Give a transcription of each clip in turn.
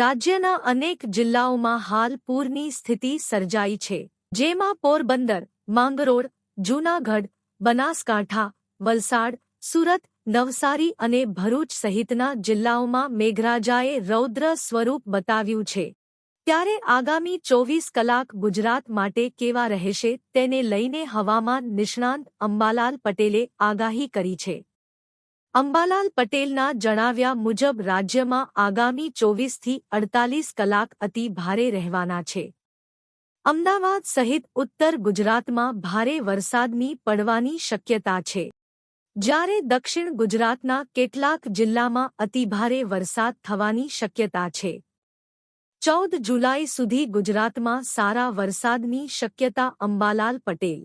રાજ્યના અનેક જિલ્લાઓમાં હાલ પૂરની સ્થિતિ સર્જાઈ છે, જેમાં પોરબંદર, માંગરોળ, જૂનાગઢ, બનાસકાંઠા, વલસાડ, સુરત, નવસારી અને ભરૂચ સહિતના જિલ્લાઓમાં મેઘરાજાએ રૌદ્ર સ્વરૂપ બતાવ્યું છે. ત્યારે આગામી ચોવીસ કલાક ગુજરાત માટે કેવા રહેશે તેને લઈને હવામાન નિષ્ણાંત અંબાલાલ પટેલે આગાહી કરી છે. અંબાલાલ પટેલના જણાવ્યા મુજબ રાજ્યમાં આગામી ચોવીસથી અડતાલીસ કલાક અતિ ભારે રહેવાના છે. અમદાવાદ સહિત ઉત્તર ગુજરાતમાં ભારે વરસાદની પડવાની શક્યતા છે. જ્યારે દક્ષિણ ગુજરાતના કેટલાક જિલ્લામાં અતિભારે વરસાદ થવાની શક્યતા છે. ચૌદ જુલાઈ સુધી ગુજરાતમાં સારા વરસાદની શક્યતા અંબાલાલ પટેલ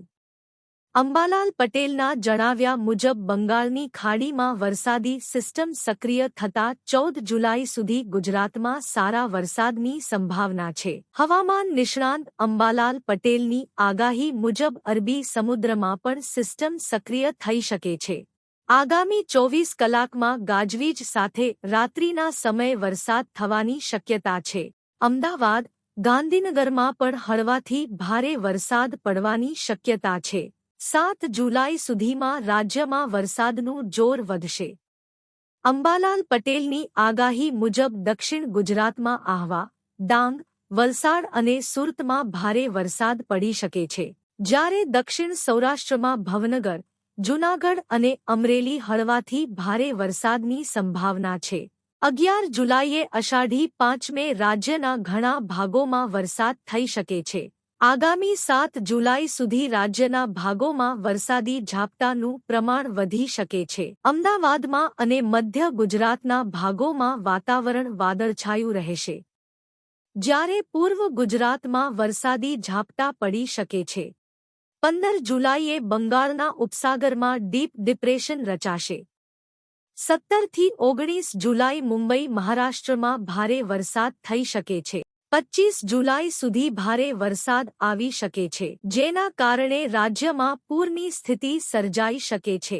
અંબાલાલ પટેલના જણાવ્યા મુજબ બંગાળની ખાડીમાં વરસાદી સિસ્ટમ સક્રિય થતા ચૌદ જુલાઈ સુધી ગુજરાતમાં સારા વરસાદની સંભાવના છે. હવામાન નિષ્ણાંત અંબાલાલ પટેલની આગાહી મુજબ અરબી સમુદ્રમાં પણ સિસ્ટમ સક્રિય થઈ શકે છે. આગામી ચોવીસ કલાકમાં ગાજવીજ સાથે રાત્રિના સમયે વરસાદ થવાની શક્યતા છે. અમદાવાદ, ગાંધીનગરમાં પણ હળવાથી ભારે વરસાદ પડવાની શક્યતા છે. સાત જુલાઈ સુધીમાં રાજ્યમાં વરસાદનું જોર વધશે. અંબાલાલ પટેલની આગાહી મુજબ દક્ષિણ ગુજરાતમાં આહવા, ડાંગ, વલસાડ અને સુરતમાં ભારે વરસાદ પડી શકે છે. જ્યારે દક્ષિણ સૌરાષ્ટ્રમાં ભવનગર, જૂનાગઢ અને અમરેલી હળવાથી ભારે વરસાદની સંભાવના છે. અગિયાર જુલાઈએ અષાઢી પાંચમે રાજ્યના ઘણા ભાગોમાં વરસાદ થઈ શકે છે. આગામી સાત જુલાઈ સુધી રાજ્યના ભાગોમાં વરસાદી ઝાપટાનું પ્રમાણ વધી શકે છે. અમદાવાદમાં અને મધ્ય ગુજરાતના ભાગોમાં વાતાવરણ વાદળછાયું રહેશે. જ્યારે પૂર્વ ગુજરાતમાં વરસાદી ઝાપટા પડી શકે છે. પંદર જુલાઈએ બંગાળના ઉપસાગરમાં ડીપ ડિપ્રેશન રચાશે. સત્તરથી ઓગણીસ જુલાઈ મુંબઈ મહારાષ્ટ્રમાં ભારે વરસાદ થઈ શકે છે. પચ્ચીસ જુલાઈ સુધી ભારે વરસાદ આવી શકે છે, જેના કારણે રાજ્યમાં પૂરની સ્થિતિ સર્જાઈ શકે છે.